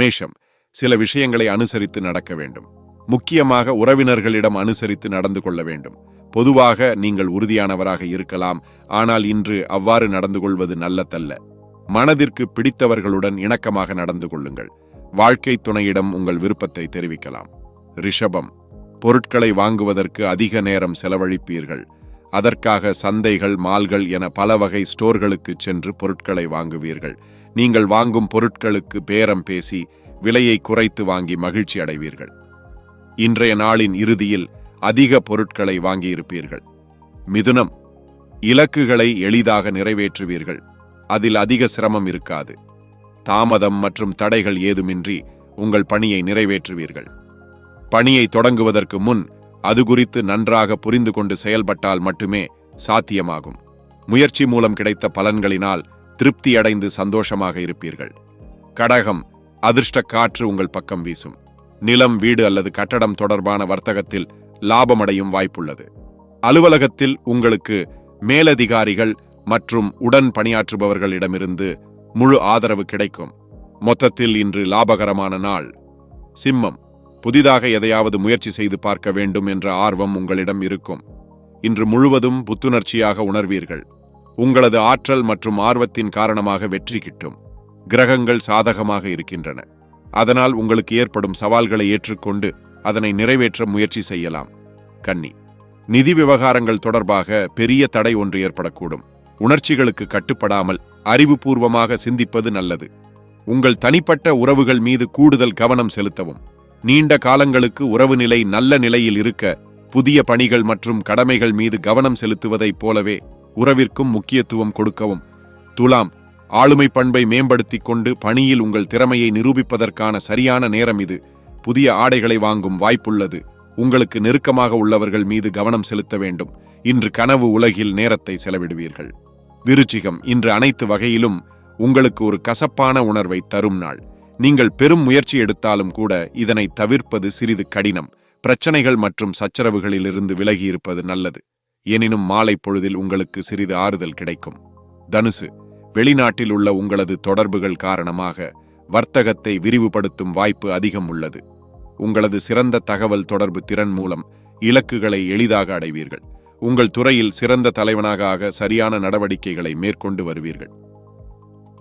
மேஷம் சில விஷயங்களை அனுசரித்து நடக்க வேண்டும். முக்கியமாக உறவினர்களிடம் அனுசரித்து நடந்து கொள்ள வேண்டும். பொதுவாக நீங்கள் உறுதியானவராக இருக்கலாம் ஆனால் இன்று அவ்வாறு நடந்து கொள்வது நல்லதல்ல. மனதிற்கு பிடித்தவர்களுடன் இணக்கமாக நடந்து கொள்ளுங்கள். வாழ்க்கை துணையிடம் உங்கள் விருப்பத்தை தெரிவிக்கலாம். ரிஷபம் பொருட்களை வாங்குவதற்கு அதிக நேரம் செலவழிப்பீர்கள். அதற்காக சந்தைகள் மால்கள் என பல வகை ஸ்டோர்களுக்கு சென்று பொருட்களை வாங்குவீர்கள். நீங்கள் வாங்கும் பொருட்களுக்கு பேரம் பேசி விலையை குறைத்து வாங்கி மகிழ்ச்சி அடைவீர்கள். இன்றைய நாளின் இறுதியில் அதிக பொருட்களை வாங்கியிருப்பீர்கள். மிதுனம் இலக்குகளை எளிதாக நிறைவேற்றுவீர்கள். அதில் அதிக சிரமம் இருக்காது. தாமதம் மற்றும் தடைகள் ஏதுமின்றி உங்கள் பணியை நிறைவேற்றுவீர்கள். பணியை தொடங்குவதற்கு முன் அது குறித்து நன்றாக புரிந்து கொண்டு செயல்பட்டால் மட்டுமே சாத்தியமாகும். முயற்சி மூலம் கிடைத்த பலன்களினால் திருப்தியடைந்து சந்தோஷமாக இருப்பீர்கள். கடகம் அதிர்ஷ்ட காற்று உங்கள் பக்கம் வீசும். நிலம் வீடு அல்லது கட்டடம் தொடர்பான வர்த்தகத்தில் லாபமடையும் வாய்ப்புள்ளது. அலுவலகத்தில் உங்களுக்கு மேலதிகாரிகள் மற்றும் உடன் பணியாற்றுபவர்களிடமிருந்து முழு ஆதரவு கிடைக்கும். மொத்தத்தில் இன்று லாபகரமான நாள். சிம்மம் புதிதாக எதையாவது முயற்சி செய்து பார்க்க வேண்டும் என்ற ஆர்வம் உங்களிடம் இருக்கும். இன்று முழுவதும் புத்துணர்ச்சியாக உணர்வீர்கள். உங்களது ஆற்றல் மற்றும் ஆர்வத்தின் காரணமாக வெற்றி கிட்டும். கிரகங்கள் சாதகமாக இருக்கின்றன. அதனால் உங்களுக்கு ஏற்படும் சவால்களை ஏற்றுக்கொண்டு அதனை நிறைவேற்ற முயற்சி செய்யலாம். கன்னி. நிதி விவகாரங்கள் தொடர்பாக பெரிய தடை ஒன்று ஏற்படக்கூடும். உணர்ச்சிகளுக்கு கட்டுப்படாமல் அறிவுபூர்வமாக சிந்திப்பது நல்லது. உங்கள் தனிப்பட்ட உறவுகள் மீது கூடுதல் கவனம் செலுத்தவும். நீண்ட காலங்களுக்கு உறவு நிலை நல்ல நிலையில் இருக்க புதிய பணிகள் மற்றும் கடமைகள் மீது கவனம் செலுத்துவதைப் போலவே உறவிற்கும் முக்கியத்துவம் கொடுக்கவும். துலாம் ஆளுமை பண்பை மேம்படுத்திக் கொண்டு பணியில் உங்கள் திறமையை நிரூபிப்பதற்கான சரியான நேரம் இது. புதிய ஆடைகளை வாங்கும் வாய்ப்புள்ளது. உங்களுக்கு நெருக்கமாக உள்ளவர்கள் மீது கவனம் செலுத்த வேண்டும். இன்று கனவு உலகில் நேரத்தை செலவிடுவீர்கள். விருச்சிகம் இன்று அனைத்து வகையிலும் உங்களுக்கு ஒரு கசப்பான உணர்வை தரும் நாள். நீங்கள் பெரும் முயற்சி எடுத்தாலும் கூட இதனை தவிர்ப்பது சிறிது கடினம். பிரச்சனைகள் மற்றும் சச்சரவுகளிலிருந்து விலகியிருப்பது நல்லது. எனினும் மாலை பொழுதில் உங்களுக்கு சிறிது ஆறுதல் கிடைக்கும். தனுசு வெளிநாட்டில் உள்ள உங்களது தொடர்புகள் காரணமாக வர்த்தகத்தை விரிவுபடுத்தும் வாய்ப்பு அதிகம் உள்ளது. உங்களது சிறந்த தகவல் தொடர்பு திறன் மூலம் இலக்குகளை எளிதாக அடைவீர்கள். உங்கள் துறையில் சிறந்த தலைவனாக ஆக சரியான நடவடிக்கைகளை மேற்கொண்டு வருவீர்கள்.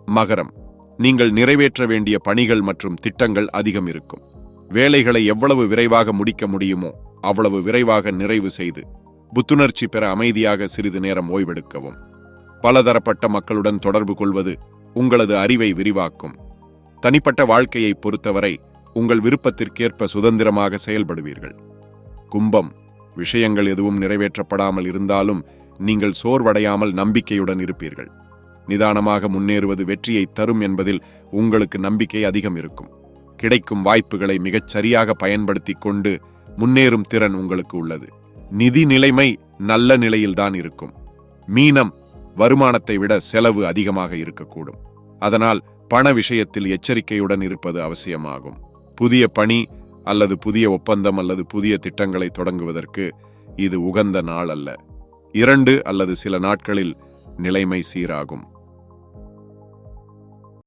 மகரம் நீங்கள் நிறைவேற்ற வேண்டிய பணிகள் மற்றும் திட்டங்கள் அதிகம் இருக்கும். வேலைகளை எவ்வளவு விரைவாக முடிக்க முடியுமோ அவ்வளவு விரைவாக நிறைவு செய்து புத்துணர்ச்சி பெற அமைதியாக சிறிது நேரம் ஓய்வெடுக்கவும். பலதரப்பட்ட மக்களுடன் தொடர்பு கொள்வது உங்களது அறிவை விரிவாக்கும். தனிப்பட்ட வாழ்க்கையை பொறுத்தவரை உங்கள் விருப்பத்திற்கேற்ப சுதந்திரமாக செயல்படுவீர்கள். கும்பம் விஷயங்கள் எதுவும் நிறைவேற்றப்படாமல் இருந்தாலும் நீங்கள் சோர்வடையாமல் நம்பிக்கையுடன் இருப்பீர்கள். நிதானமாக முன்னேறுவது வெற்றியை தரும் என்பதில் உங்களுக்கு நம்பிக்கை அதிகம் இருக்கும். கிடைக்கும் வாய்ப்புகளை மிகச் சரியாக பயன்படுத்தி கொண்டு முன்னேறும் திறன் உங்களுக்கு உள்ளது. நிதி நிலைமை நல்ல நிலையில்தான் இருக்கும். மீனம் வருமானத்தை விட செலவு அதிகமாக இருக்கக்கூடும். அதனால் பண விஷயத்தில் எச்சரிக்கையுடன் இருப்பது அவசியமாகும். புதிய பணி அல்லது புதிய ஒப்பந்தம் அல்லது புதிய திட்டங்களை தொடங்குவதற்கு இது உகந்த நாள் அல்ல இரண்டு அல்லது சில நாட்களில் நிலைமை சீராகும்.